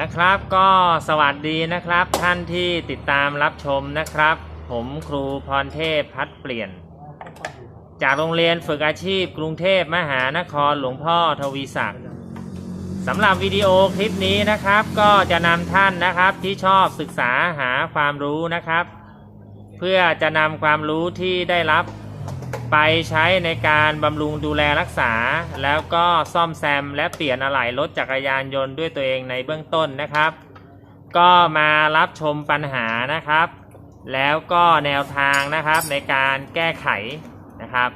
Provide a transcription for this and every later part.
นะครับก็สวัสดีนะครับ ท่านที่ติดตามรับชมนะครับ ผมครูพรเทพพัดเปลี่ยน จากโรงเรียนฝึกอาชีพกรุงเทพมหานครหลวงพ่อทวีศักดิ์สำหรับวิดีโอคลิปนี้นะครับ ก็จะนำท่านนะครับที่ชอบศึกษาหาความรู้นะครับ เพื่อจะนำความรู้ที่ได้รับ ไปใช้ในการบำรุงดูแลรักษา แล้วก็ซ่อมแซมและเปลี่ยนอะไหล่รถจักรยานยนต์ด้วยตัวเองในเบื้องต้นนะครับ ก็มารับชมปัญหานะครับ แล้วก็แนวทางนะครับในการแก้ไขนะครับ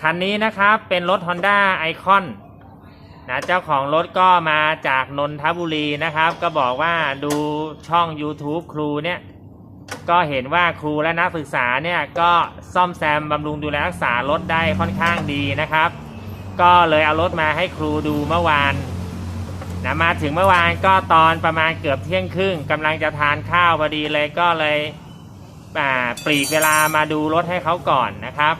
คันนี้นะครับเป็นรถ Honda Icon นะเจ้าของรถก็มาจากนนทบุรีนะครับ ก็บอกว่าดูช่อง YouTube ครูเนี่ย ก็เห็นว่าครูและนักศึกษาเนี่ยก็ซ่อมแซมบำรุงดูแลรักษารถได้ค่อนข้างดีนะครับ ก็เลยเอารถมาให้ครูดูเมื่อวานนะมาถึงเมื่อวานก็ตอนประมาณเกือบเที่ยงครึ่งกำลังจะทานข้าวพอดีเลยก็เลยอ่าปลีกเวลามาดูรถให้เขาก่อนนะครับ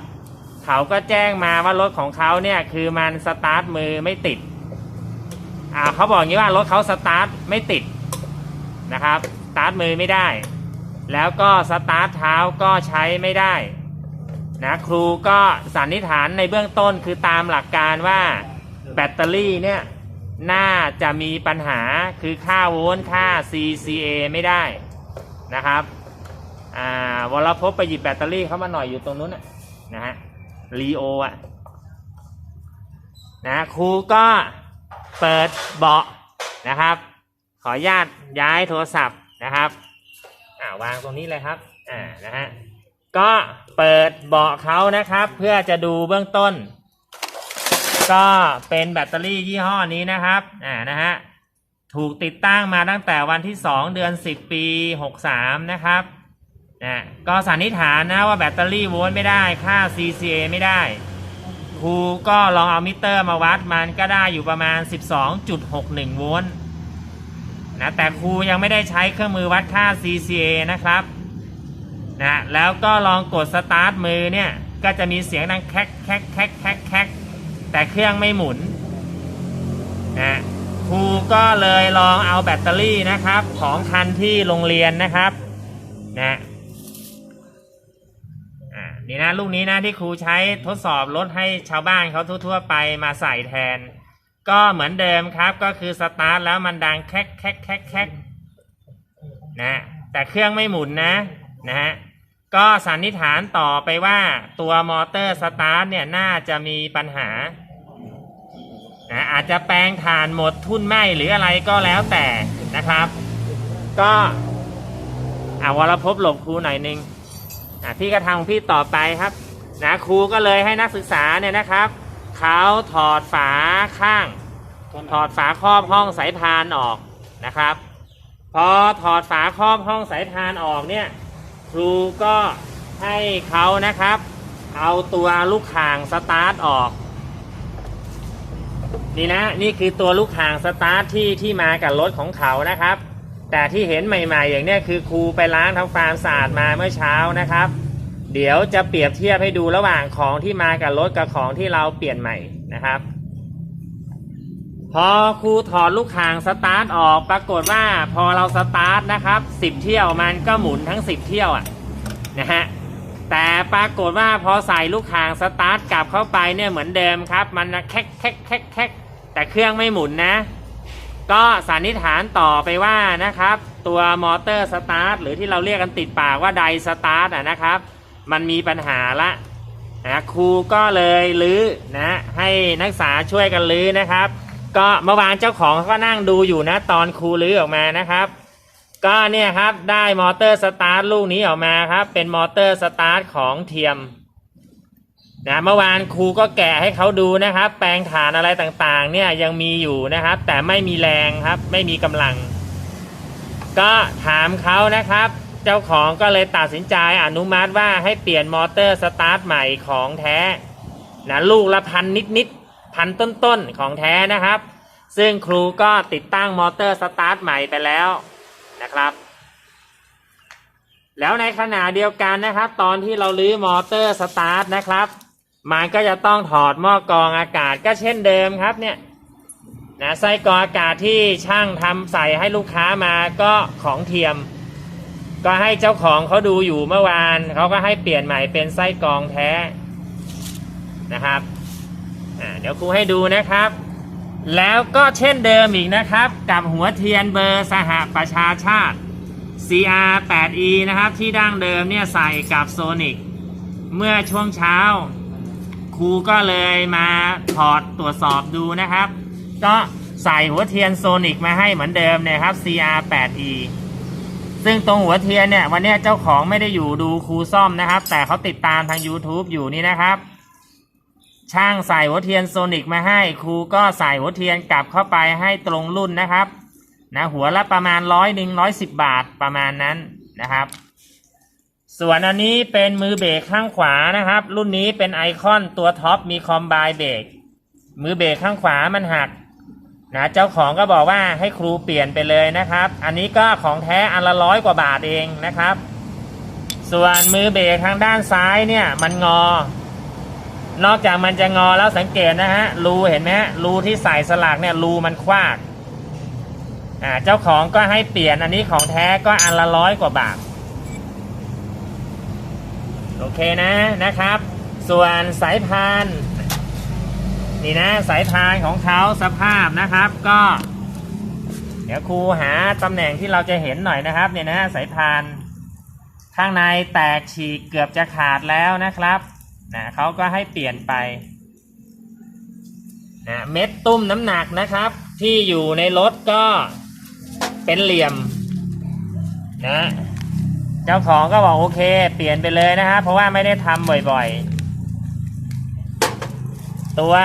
เขาก็แจ้งมาว่ารถของเขาเนี่ยคือมันสตาร์ทมือไม่ติดอ่าเขาบอกงี้ว่ารถเขาสตาร์ทไม่ติดนะครับสตาร์ทมือไม่ได้ แล้วก็สตาร์ทเท้าก็ใช้ไม่ได้นะครูก็สันนิษฐานในเบื้องต้นคือตามหลักการว่าแบตเตอรี่เนี่ยน่าจะมีปัญหาคือค่าโวลต์ค่า CCA ไม่ได้นะครับอ่าวรพบไปหยิบแบตเตอรี่เข้ามาหน่อยอยู่ตรงนู้นนะนะฮะรีโออะนะครูก็เปิดเบาะนะครับ ขออนุญาตย้ายโทรศัพท์นะครับ อ่าวางตรงนี้เลยครับอ่านะฮะก็เปิดเบาะเขานะครับ เพื่อจะดูเบื้องต้น ก็เป็นแบตเตอรี่ยี่ห้อนี้นะครับอ่านะฮะถูกติดตั้งมาตั้งแต่วันที่ 2 เดือน 10 ปี 63 นะครับนะก็สันนิษฐานนะว่าแบตเตอรี่โวลต์ไม่ได้ค่า CCA ไม่ได้ ครูก็ลองเอามิเตอร์มาวัดมันก็ได้อยู่ประมาณ 12.61 โวลต์ นะแต่ครูยังไม่ได้ใช้เครื่องมือวัดค่า CCA นะครับนะแล้วก็ลองกดสตาร์ทมือเนี่ยก็จะมีเสียงดังแคกแคกแคกแคกแคกแต่เครื่องไม่หมุนนะครูก็เลยลองเอาแบตเตอรี่นะครับของคันที่โรงเรียนนะครับนะอ่านี่นะลูกนี้นะที่ครูใช้ทดสอบรถให้ชาวบ้านเขาทั่วๆไปมาใส่แทน ก็เหมือนเดิมครับก็คือสตาร์ทแล้วมันดังแคกแคกแคกแคกนะแต่เครื่องไม่หมุนนะนะฮะก็สันนิษฐานต่อไปว่าตัวมอเตอร์สตาร์ทเนี่ยน่าจะมีปัญหานะอาจจะแปลงถ่านหมดทุ่นไหมหรืออะไรก็แล้วแต่นะครับ ก็อ่าวรพบหลบครูหน่อยหนึงอะพี่ก็ทำของพี่ต่อไปครับนะครูก็เลยให้นักศึกษาเนี่ยนะครับ เขาถอดฝาข้าง ถอดฝาครอบห้องสายพานออกนะครับ พอถอดฝาครอบห้องสายพานออกเนี่ย ครูก็ให้เขานะครับ เอาตัวลูกข่างสตาร์ทออก นี่นะนี่คือตัวลูกข่างสตาร์ทที่ที่มากับรถของเขานะครับ แต่ที่เห็นใหม่ ๆ อย่างเนี้ยคือครูไปล้างทำความสะอาดมาเมื่อเช้านะครับ เดี๋ยวจะเปรียบเทียบให้ดูระหว่างของที่มากับรถกับของที่เราเปลี่ยนใหม่นะครับ พอครูถอดลูกคางสตาร์ทออกปรากฏว่าพอเราสตาร์ทนะครับ10เที่ยวมันก็หมุนทั้ง10เที่ยวอะนะฮะแต่ปรากฏว่าพอใส่ลูกคางสตาร์ทกลับเข้าไปเนี่ยเหมือนเดิมครับ มันแคกแคกแคกแคกแต่เครื่องไม่หมุนนะ ก็สันนิษฐานต่อไปว่านะครับ ตัวมอเตอร์สตาร์ทหรือที่เราเรียกกันติดปากว่าไดสตาร์ทอะนะครับ มันมีปัญหาละนะครูก็เลยลื้อนะให้นักศึกษาช่วยกันลื้อนะครับ ก็เมื่อวานเจ้าของเขาก็นั่งดูอยู่นะตอนครูลื้อออกมานะครับ ก็เนี่ยครับได้มอเตอร์สตาร์ทลูกนี้ออกมาครับ เป็นมอเตอร์สตาร์ทของเทียมนะเมื่อวานครูก็แกะให้เขาดูนะครับ แปลงฐานอะไรต่างๆ เนี่ยยังมีอยู่นะครับ แต่ไม่มีแรงครับ ไม่มีกำลัง ก็ถามเขานะครับ เจ้าของก็เลยตัดสินใจอนุมัติว่าให้เปลี่ยนมอเตอร์สตาร์ทใหม่ของแท้นะลูกละพันนิดๆพันต้นๆของแท้นะครับ ซึ่งครูก็ติดตั้งมอเตอร์สตาร์ทใหม่ไปแล้วนะครับแล้วในขณะเดียวกันนะครับ ตอนที่เราลื้อมอเตอร์สตาร์ทนะครับ มันก็จะต้องถอดหม้อกรองอากาศก็เช่นเดิมครับเนี่ยนะไส้กรองอากาศที่ช่างทำใส่ให้ลูกค้ามาก็ของเทียม ก็ให้เจ้าของเขาดูอยู่เมื่อวานเขาก็ให้เปลี่ยนใหม่เป็นไส้กรองแท้นะครับเดี๋ยวครูให้ดูนะครับ แล้วก็เช่นเดิมอีกนะครับ กับหัวเทียนเบอร์สหประชาชาติ CR 8E นะครับที่ดั้งเดิมเนี่ยใส่กับโซนิกเมื่อช่วงเช้า ครูก็เลยมาถอดตรวจสอบดูนะครับ ก็ใส่หัวเทียนโซนิกมาให้เหมือนเดิมเนะครับ CR 8E ซึ่งตรงหัวเทียนเนี่ยวันนี้เจ้าของไม่ได้อยู่ดูครูซ่อมนะครับ แต่เขาติดตามทาง YouTube อยู่นี่นะครับ ช่างใส่หัวเทียนโซนิกมาให้ครูก็ใส่หัวเทียนกลับเข้าไปให้ตรงรุ่นนะครับนะหัวละประมาณร้อยหนึ่งร้อยสิบบาทประมาณนั้นนะครับ ส่วนอันนี้เป็นมือเบรกข้างขวานะครับ รุ่นนี้เป็นไอคอนตัวท็อปมีคอมไบเบรกมือเบรกข้างขวามันหัก นะเจ้าของก็บอกว่าให้ครูเปลี่ยนไปเลยนะครับ อันนี้ก็ของแท้อันละร้อยกว่าบาทเองนะครับ ส่วนมือเบรกทางด้านซ้ายเนี่ยมันงอ นอกจากมันจะงอแล้วสังเกตนะฮะรูเห็นไหมฮะรูที่ใส่สลักเนี่ยรูมันคว้ากอ่าเจ้าของก็ให้เปลี่ยนอันนี้ของแท้ก็อันละร้อยกว่าบาท โอเคนะนะครับ ส่วนสายพาน นี่นะสายพานของเขาสภาพนะครับก็ เดี๋ยวครูหาตำแหน่งที่เราจะเห็นหน่อยนะครับเนี่ยนะสายพานข้างในแตกฉีกเกือบจะขาดแล้วนะครับนะเขาก็ให้เปลี่ยนไปนะเม็ดตุ้มน้ำหนักนะครับ ที่อยู่ในรถก็เป็นเหลี่ยมนะเจ้าของก็บอกโอเค เปลี่ยนไปเลยนะครับเพราะว่าไม่ได้ทำบ่อยๆ ตัว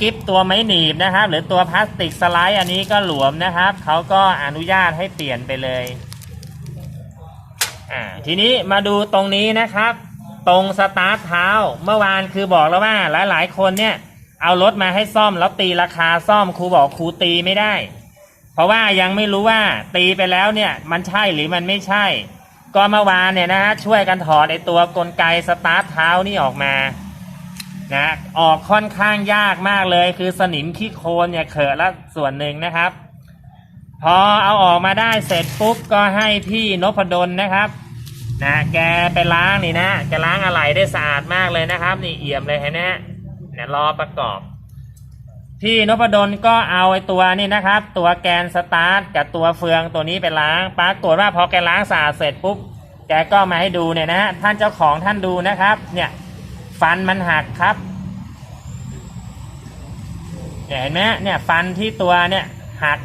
กิฟตัวไม้หนีบนะครับ หรือตัวพลาสติกสไลด์อันนี้ก็หลวมนะครับเขาก็อนุญาตให้เปลี่ยนไปเลยอ่าทีนี้มาดูตรงนี้นะครับ ตรงสตาร์ทเท้าเมื่อวานคือบอกแล้วว่าหลาย ๆ คนเนี่ย เอารถมาให้ซ่อมแล้วตีราคาซ่อมครูบอกครูตีไม่ได้ เพราะว่ายังไม่รู้ว่าตีไปแล้วเนี่ย มันใช่หรือมันไม่ใช่ ก็เมื่อวานเนี่ยนะฮะช่วยกันถอดไอตัวกลไกสตาร์ทเท้านี่ออกมา นะออกค่อนข้างยากมากเลย คือสนิมขี้โคลนเนี่ยเขอะละส่วนหนึ่งนะครับ พอเอาออกมาได้เสร็จปุ๊บก็ให้พี่นพดลนะครับนะแกไปล้างนี่นะแกล้างอะไหล่ได้สะอาดมากเลยนะครับ นี่เอี่ยมเลยเห็นไหมฮะเนี่ยรอประกอบ พี่นพดลก็เอาไอ้ตัวนี่นะครับ ตัวแกนสตาร์ทกับตัวเฟืองตัวนี้ไปล้างปรากฏว่าพอแกล้างสะอาดเสร็จปุ๊บแกก็มาให้ดูเนี่ยนะฮะท่านเจ้าของท่านดูนะครับ เนี่ย ฟันมันหักครับเนี่ยเห็นไหมเนี่ยฟันที่ตัวเนี่ยหัก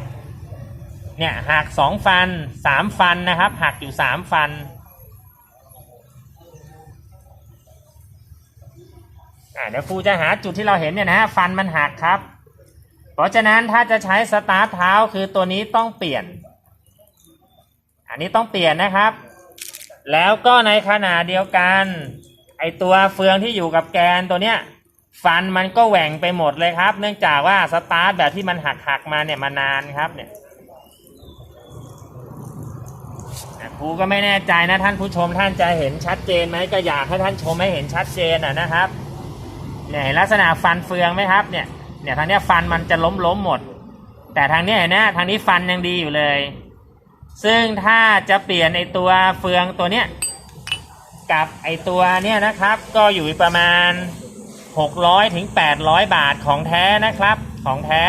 เนี่ยหักสองฟันสามฟันนะครับ หักอยู่สามฟัน เดี๋ยวครูจะหาจุดที่เราเห็นเนี่ยนะฮะฟันมันหักครับ เพราะฉะนั้นถ้าจะใช้สตาร์ทเท้าคือตัวนี้ต้องเปลี่ยน อันนี้ต้องเปลี่ยนนะครับ แล้วก็ในขณะเดียวกัน อตัวเฟืองที่อยู่กับแกนตัวเนี้ยฟันมันก็แหว่งไปหมดเลยครับ เนื่องจากว่าสตาร์ทแบบที่มันหักหักมาเนี่ยมานานครับเนี่ยครูก็ไม่แน่ใจนะท่านผู้ชมท่านจะเห็นชัดเจนไหมก็อยากให้ท่านชมให้เห็นชัดเจนอะนะครับเนี่ยลักษณะฟันเฟืองไหมครับเนี่ยเนี่ยทางเนี้ยฟันมันจะล้มล้มหมด แต่ทางเนี้ยเห็นนะทางนี้ฟันยังดีอยู่เลย ซึ่งถ้าจะเปลี่ยนไอตัวเฟืองตัวเนี้ย กับไอตัวเนี้ยนะครับ ก็อยู่ประมาณ 600ถึง800 บาทของแท้นะครับของแท้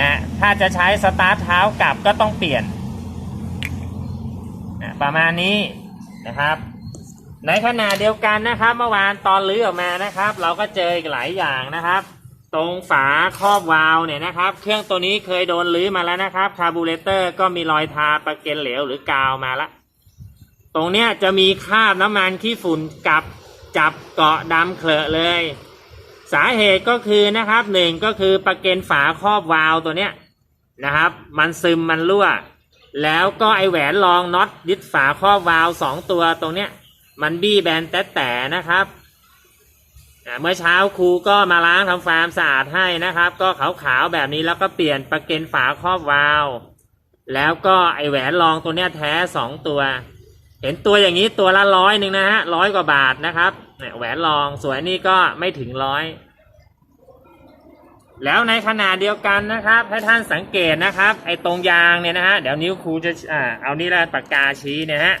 นะถ้าจะใช้สตาร์ทเท้ากับก็ต้องเปลี่ยนอะประมาณนี้นะครับ ในขณะเดียวกันนะครับเมื่อวานตอนลื้อออกมานะครับ เราก็เจออีกหลายอย่างนะครับ ตรงฝาครอบวาล์วเนี่ยนะครับ เครื่องตัวนี้เคยโดนลื้อมาแล้วนะครับคาร์บูเรเตอร์ก็มีรอยทาประเกนเหลวหรือกาวมาละ ตรงเนี้ยจะมีคราบน้ำมันขี้ฝุ่นกับจับเกาะดำเคลอะเลย สาเหตุก็คือนะครับหนึ่งก็คือประเกนฝาครอบวาล์วตัวเนี้ยนะครับ มันซึมมันรั่ว แล้วก็ไอแหวนรองน็อตยึดฝาครอบวาล์วสองตัวตรงเนี้ย มันบี้แบนแต่แต่นะครับเมื่อเช้าครูก็มาล้างทำความสะอาดให้นะครับ ก็ขาวๆแบบนี้แล้วก็เปลี่ยนประเกนฝาครอบวาล์วแล้วก็ไอแหวนรองตัวเนี้ยแท้สองตัว เห็นตัวอย่างนี้ตัวละร้อยหนึ่งนะฮะร้อยกว่าบาทนะครับเนี่ยแหวนรองส่วนนี้ก็ไม่ถึงร้อยแล้วในขณะเดียวกันนะครับให้ท่านสังเกตนะครับ ไอ้ตรงยางเนี่ยนะฮะเดี๋ยวนิ้วครูจะอ่าเอานี่ละปากกาชี้เนี่ยฮะ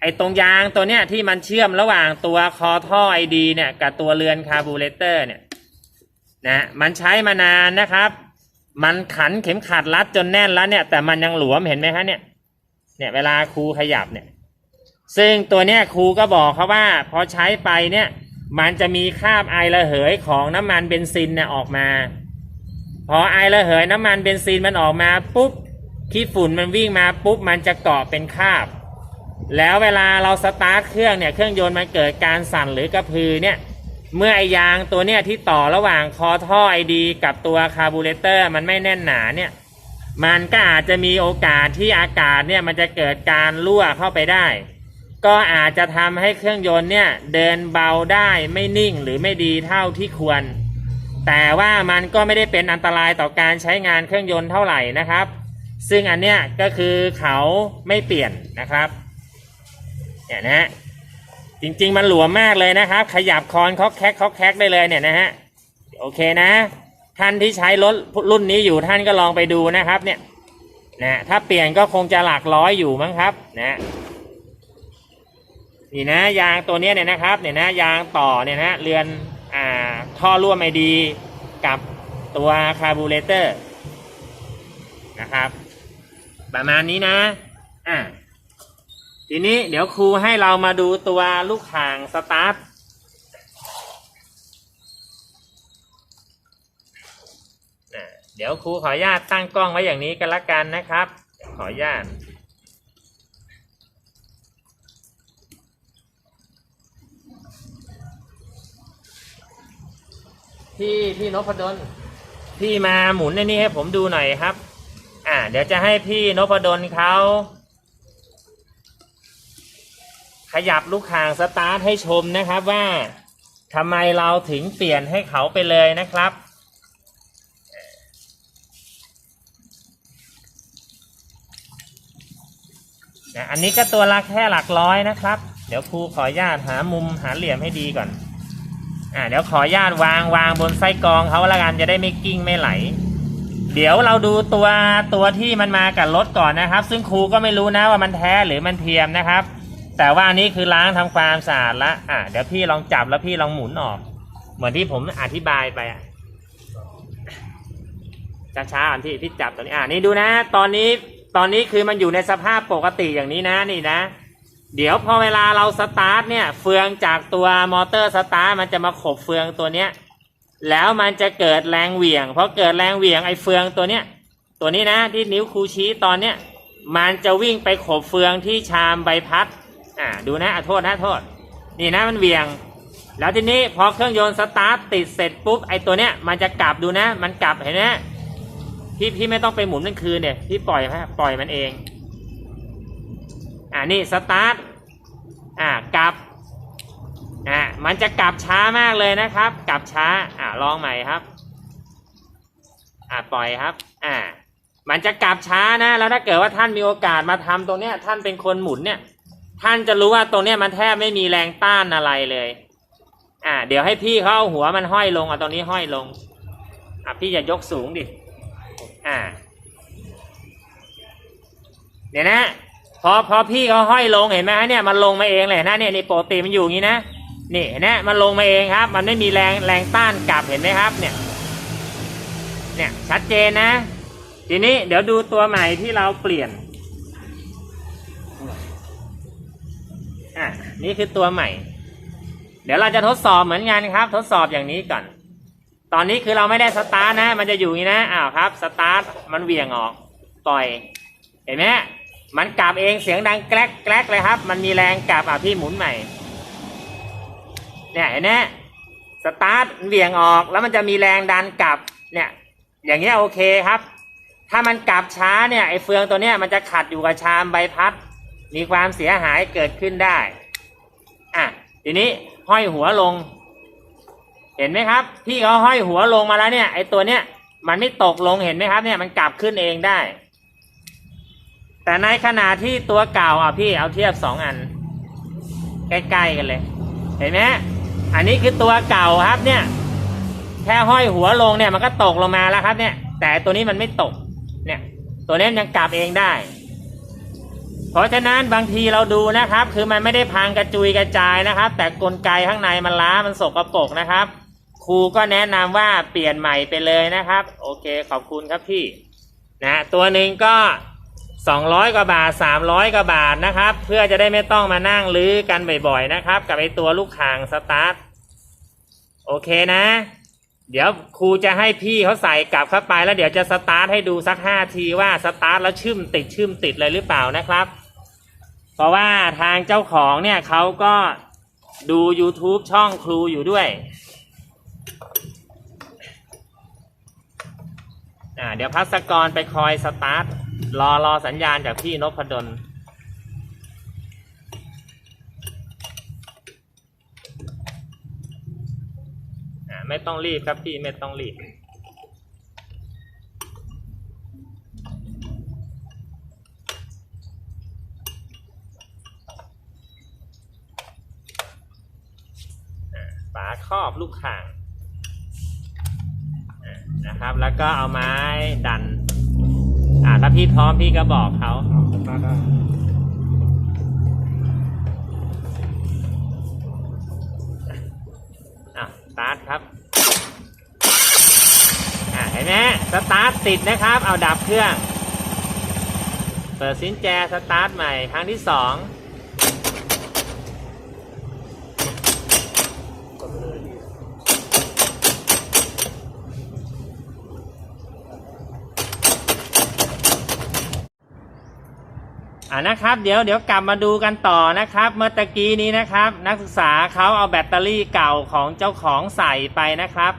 ไอ้ตรงยางตัวเนี้ยที่มันเชื่อมระหว่างตัวคอท่อไอดีเนี่ยกับตัวเรือนคาร์บูเรเตอร์เนี่ยนะมันใช้มานานนะครับ มันขันเข็มขัดรัดจนแน่นแล้วเนี่ยแต่มันยังหลวมเห็นไหมคะเนี่ยเนี่ยเวลาครูขยับเนี่ย ซึ่งตัวเนี้ยครูก็บอกเขาว่า พอใช้ไปเนี่ย มันจะมีคราบไอระเหยของน้ำมันเบนซินเนี่ยออกมา พอไอระเหยน้ำมันเบนซินมันออกมาปุ๊บขี้ฝุ่นมันวิ่งมาปุ๊บมันจะเกาะเป็นคราบ แล้วเวลาเราสตาร์ทเครื่องเนี่ยเครื่องยนต์มันเกิดการสั่นหรือกระพือเนี่ยเมื่อไอยางตัวเนี้ยที่ต่อระหว่างคอท่อไอดีกับตัวคาร์บูเรเตอร์มันไม่แน่นหนาเนี่ยมันก็อาจจะมีโอกาสที่อากาศเนี่ยมันจะเกิดการรั่วเข้าไปได้ ก็อาจจะทำให้เครื่องยนต์เนี่ยเดินเบาได้ไม่นิ่งหรือไม่ดีเท่าที่ควร แต่ว่ามันก็ไม่ได้เป็นอันตรายต่อการใช้งานเครื่องยนต์เท่าไหร่นะครับ ซึ่งอันเนี้ยก็คือเขาไม่เปลี่ยนนะครับเนี่ยนะฮะจริงๆมันหลวมมากเลยนะครับ ขยับคอนเคาแคกเคาแคกได้เลยเนี่ยนะฮะโอเคนะ ท่านที่ใช้รถรุ่นนี้อยู่ท่านก็ลองไปดูนะครับเนี่ยนะถ้าเปลี่ยนก็คงจะหลักร้อยอยู่มั้งครับนะ นี่นะยางตัวนี้เนี่ยนะครับเนี่ยนะยางต่อเนี่ยนะเรือนอ่าท่อร่วมไอดีกับตัวคาร์บูเรเตอร์นะครับ ประมาณนี้นะอ่าทีนี้เดี๋ยวครูให้เรามาดูตัวลูกข่างสตาร์ทอะเดี๋ยวครูขออนุญาตตั้งกล้องไว้อย่างนี้กันละกันนะครับ ขออนุญาต พี่พี่นพดลพี่มาหมุนในนี้ให้ผมดูหน่อยครับ อ่า เดี๋ยวจะให้พี่นพดลเขาขยับลูกคางสตาร์ทให้ชมนะครับว่าทำไมเราถึงเปลี่ยนให้เขาไปเลยนะครับ อันนี้ก็ตัวละแค่หลักร้อยนะครับ เดี๋ยวครูขออนุญาตหามุมหาเหลี่ยมให้ดีก่อน อ่าเดี๋ยวขอญาตวางวางบนไส้กรองเขาละกันจะได้ไม่กิ้งไม่ไหล เดี๋ยวเราดูตัวตัวที่มันมากับรถก่อนนะครับ ซึ่งครูก็ไม่รู้นะว่ามันแท้หรือมันเทียมนะครับ แต่ว่านี้คือล้างทำความสะอาดละอ่าเดี๋ยวพี่ลองจับแล้วพี่ลองหมุนออก เหมือนที่ผมอธิบายไปอะช้าๆก่อนพี่พี่จับตัวนี้อ่านี่ดูนะ ตอนนี้ตอนนี้คือมันอยู่ในสภาพปกติอย่างนี้นะนี่นะ เดี๋ยวพอเวลาเราสตาร์ทเนี่ยเฟืองจากตัวมอเตอร์สตาร์ทมันจะมาขบเฟืองตัวเนี้ยแล้วมันจะเกิดแรงเหวี่ยงพอเกิดแรงเหวี่ยงไอ้เฟืองตัวเนี้ยตัวนี้นะที่นิ้วครูชี้ตอนเนี้ยมันจะวิ่งไปขบเฟืองที่ชามใบพัดอ่าดูนะอะโทษนะโทษ นี่นะมันเหวี่ยง แล้วทีนี้พอเครื่องยนต์สตาร์ทติดเสร็จปุ๊บไอ้ตัวเนี้ยมันจะกลับดูนะ มันกลับเห็นไหมพี่พี่ไม่ต้องไปหมุนนั่นคืนเนี่ยพี่ปล่อยฮะปล่อยมันเอง นี่สตาร์ทอ่ากลับอ่ามันจะกลับช้ามากเลยนะครับ กลับช้าอ่าลองใหม่ครับอ่าปล่อยครับอ่ามันจะกลับช้านะ แล้วถ้าเกิดว่าท่านมีโอกาสมาทำตรงเนี้ย ท่านเป็นคนหมุนเนี่ย ท่านจะรู้ว่าตรงเนี้ยมันแทบไม่มีแรงต้านอะไรเลย อ่า เดี๋ยวให้พี่เขาเอาหัวมันห้อยลงเอาตรงนี้ห้อยลง อะพี่อย่ายกสูงดิ อ่า เดี๋ยวนะ พอพอพี่เขาห้อยลงเห็นไหมเนี่ยมันลงมาเองเลยนะเนี่ยนี่ปกติมันอยู่อย่างนี้นะนี่เห็นไหมมันลงมาเองครับ มันไม่มีแรงแรงต้านกลับเห็นไหมครับ เนี่ย เนี่ยชัดเจนนะ ทีนี้เดี๋ยวดูตัวใหม่ที่เราเปลี่ยนอะนี่คือตัวใหม่ เดี๋ยวเราจะทดสอบเหมือนกันครับ ทดสอบอย่างนี้ก่อน ตอนนี้คือเราไม่ได้สตาร์ทนะ มันจะอยู่อย่างนี้นะอ้าวครับ สตาร์ทมันเหวี่ยงออกปล่อย เห็นไหม มันกลับเองเสียงดังแกรกแกรกเลยครับ มันมีแรงกลับอะพี่หมุนใหม่ เนี่ยเห็นไหมสตาร์ทเหวี่ยงออกแล้วมันจะมีแรงดันกลับ เนี่ย อย่างเงี้ยโอเคครับ ถ้ามันกลับช้าเนี่ยไอ้เฟืองตัวเนี้ยมันจะขัดอยู่กับชามใบพัด มีความเสียหายเกิดขึ้นได้ อะทีนี้ห้อยหัวลง เห็นไหมครับพี่เขาห้อยหัวลงมาแล้วเนี่ยไอ้ตัวเนี้ยมันไม่ตกลงเห็นไหมครับ เนี่ยมันกลับขึ้นเองได้ แต่ในขณะที่ตัวเก่าอะพี่เอาเทียบสองอัน ใกล้ๆกันเลย เห็นไหมอันนี้คือตัวเก่าครับเนี่ย แค่ห้อยหัวลงเนี่ยมันก็ตกลงมาแล้วครับ เนี่ย แต่ตัวนี้มันไม่ตก เนี่ย ตัวนี้ยังกลับเองได้ เพราะฉะนั้นบางทีเราดูนะครับ คือมันไม่ได้พังกระจุยกระจายนะครับ แต่กลไกข้างในมันล้ามันสกรปรกนะครับ ครูก็แนะนำว่าเปลี่ยนใหม่ไปเลยนะครับ โอเคขอบคุณครับพี่ นะ ตัวหนึ่งก็ 200 กว่าบาท 300 กว่าบาทนะครับ เพื่อจะได้ไม่ต้องมานั่งลื้อกันบ่อยๆนะครับ กับไอตัวลูกข่างสตาร์ทโอเคนะ เดี๋ยวครูจะให้พี่เขาใส่กลับเข้าไปแล้วเดี๋ยวจะสตาร์ทให้ดูสักห้าทีว่าสตาร์ทแล้วชึ่มติดชึ่มติดเลยหรือเปล่านะครับ เพราะว่าทางเจ้าของเนี่ยเขาก็ดู YouTube ช่องครูอยู่ด้วยอ่าเดี๋ยวพัสกรไปคอยสตาร์ท รอรอสัญญาณจากพี่นพดลอ่าไม่ต้องรีบครับพี่ไม่ต้องรีบอ่าฝาครอบลูกข่างอ่านะครับ แล้วก็เอาไม้ดัน อ่าถ้าพี่พร้อมพี่ก็บอกเขาเอาสตาร์ทได้อะสตาร์ทครับอ่าเห็นไหมสตาร์ทติดนะครับ เอาดับเครื่อง เปิดสินแจสตาร์ทใหม่ครั้งที่สอง กดไปเลยพี่ อ่า นะครับ เดี๋ยวเดี๋ยวกลับมาดูกันต่อนะครับ เมื่อตะกี้นี้นะครับ นักศึกษาเขาเอาแบตเตอรี่เก่าของเจ้าของใส่ไปนะครับ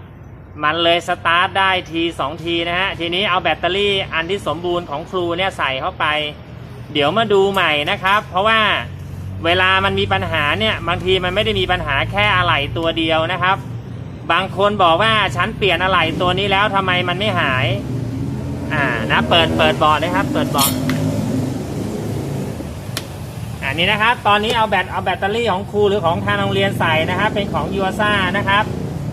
มันเลยสตาร์ทได้ทีสองทีนะฮะทีนี้เอาแบตเตอรี่อันที่สมบูรณ์ของครูเนี่ยใส่เข้าไป เดี๋ยวมาดูใหม่นะครับ เพราะว่าเวลามันมีปัญหาเนี่ยบางทีมันไม่ได้มีปัญหาแค่อะไหล่ตัวเดียวนะครับ บางคนบอกว่าฉันเปลี่ยนอะไหล่ตัวนี้แล้วทำไมมันไม่หายอ่านะเปิดเปิดเบาะนะครับ เปิดบาะอั นนี้นะครับ ตอนนี้เอาแบตเอาแบตเตอรี่ของครูหรือของทางโรงเรียนใส่นะครับ เป็นของยูซ่านะครับ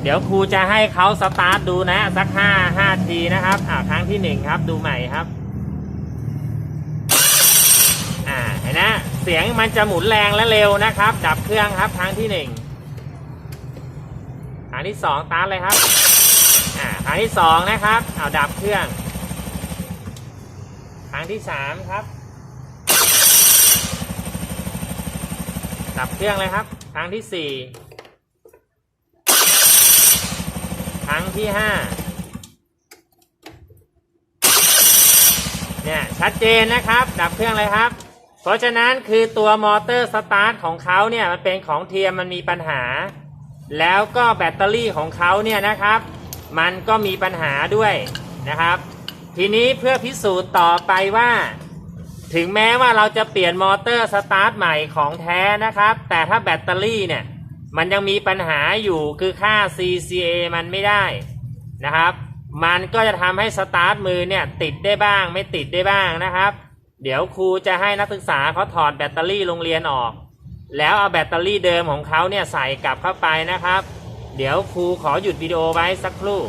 เดี๋ยวครูจะให้เขาสตาร์ทดูนะ สักห้าห้าทีนะครับอ่าครั้งที่หนึ่งครับ ดูใหม่ครับ อ่าเห็นนะ เสียงมันจะหมุนแรงและเร็วนะครับ ดับเครื่องครับครั้งที่หนึ่งครั้งที่สองตาร์ทเลยครับ อ่าครั้งที่สองนะครับ เอาดับเครื่อง ครั้งที่สามครับ ดับเครื่องเลยครับ ครั้งที่สี่ครั้งที่ห้าเนี่ยชัดเจนนะครับ ดับเครื่องเลยครับ เพราะฉะนั้นคือตัวมอเตอร์สตาร์ทของเขาเนี่ยมันเป็นของเทียมมันมีปัญหา แล้วก็แบตเตอรี่ของเขาเนี่ยนะครับ มันก็มีปัญหาด้วยนะครับ ทีนี้เพื่อพิสูจน์ต่อไปว่า ถึงแม้ว่าเราจะเปลี่ยนมอเตอร์สตาร์ทใหม่ของแท้นะครับ แต่ถ้าแบตเตอรี่เนี่ย มันยังมีปัญหาอยู่คือค่า CCA มันไม่ได้นะครับ มันก็จะทำให้สตาร์ทมือเนี่ยติดได้บ้างไม่ติดได้บ้างนะครับ เดี๋ยวครูจะให้นักศึกษาเขาถอดแบตเตอรี่โรงเรียนออก แล้วเอาแบตเตอรี่เดิมของเขาเนี่ยใส่กลับเข้าไปนะครับ เดี๋ยวครูขอหยุดวิดีโอไว้สักครู่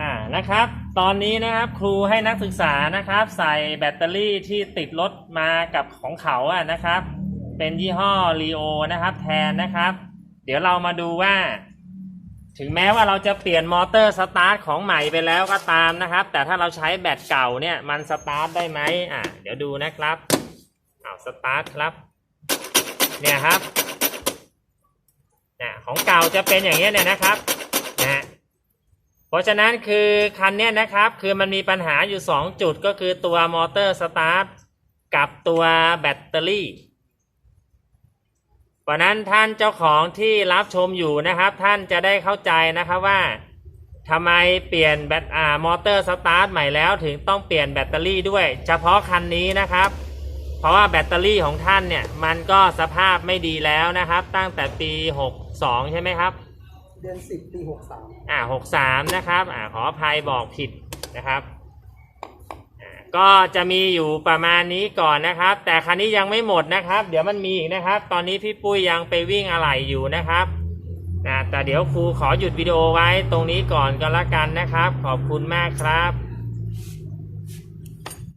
อ่านะครับ ตอนนี้นะครับครูให้นักศึกษานะครับ ใส่แบตเตอรี่ที่ติดรถมากับของเขาอะนะครับ เป็นยี่ห้อรีโอนะครับ แทนนะครับ เดี๋ยวเรามาดูว่า ถึงแม้ว่าเราจะเปลี่ยนมอเตอร์สตาร์ทของใหม่ไปแล้วก็ตามนะครับ แต่ถ้าเราใช้แบตเก่าเนี่ยมันสตาร์ทได้ไหมอ่าเดี๋ยวดูนะครับเอาสตาร์ทครับ เนี่ยครับเนี่ยของเก่าจะเป็นอย่างเงี้ยเนี่ยนะครับนะฮะ เพราะฉะนั้นคือคันเนี้ยนะครับคือมันมีปัญหาอยู่ 2 จุดก็คือตัวมอเตอร์สตาร์ทกับตัวแบตเตอรี่เพราะนั้นท่านเจ้าของที่รับชมอยู่นะครับ ท่านจะได้เข้าใจนะครับว่าทำไมเปลี่ยนแบตอ่ามอเตอร์สตาร์ทใหม่แล้วถึงต้องเปลี่ยนแบตเตอรี่ด้วย เฉพาะคันนี้นะครับ เพราะว่าแบตเตอรี่ของท่านเนี่ยมันก็สภาพไม่ดีแล้วนะครับ ตั้งแต่ปี 62 ใช่ไหมครับ เดือนสิบปีหกสามอ่าหกสามนะครับอ่าขออภัยบอกผิดนะครับอ่าก็จะมีอยู่ประมาณนี้ก่อนนะครับ แต่คันนี้ยังไม่หมดนะครับ เดี๋ยวมันมีอีกนะครับ ตอนนี้พี่ปุ้ยยังไปวิ่งอะไหล่อยู่นะครับนะแต่เดี๋ยวครูขอหยุดวิดีโอไว้ตรงนี้ก่อนก็แล้วกันนะครับ ขอบคุณมากครับ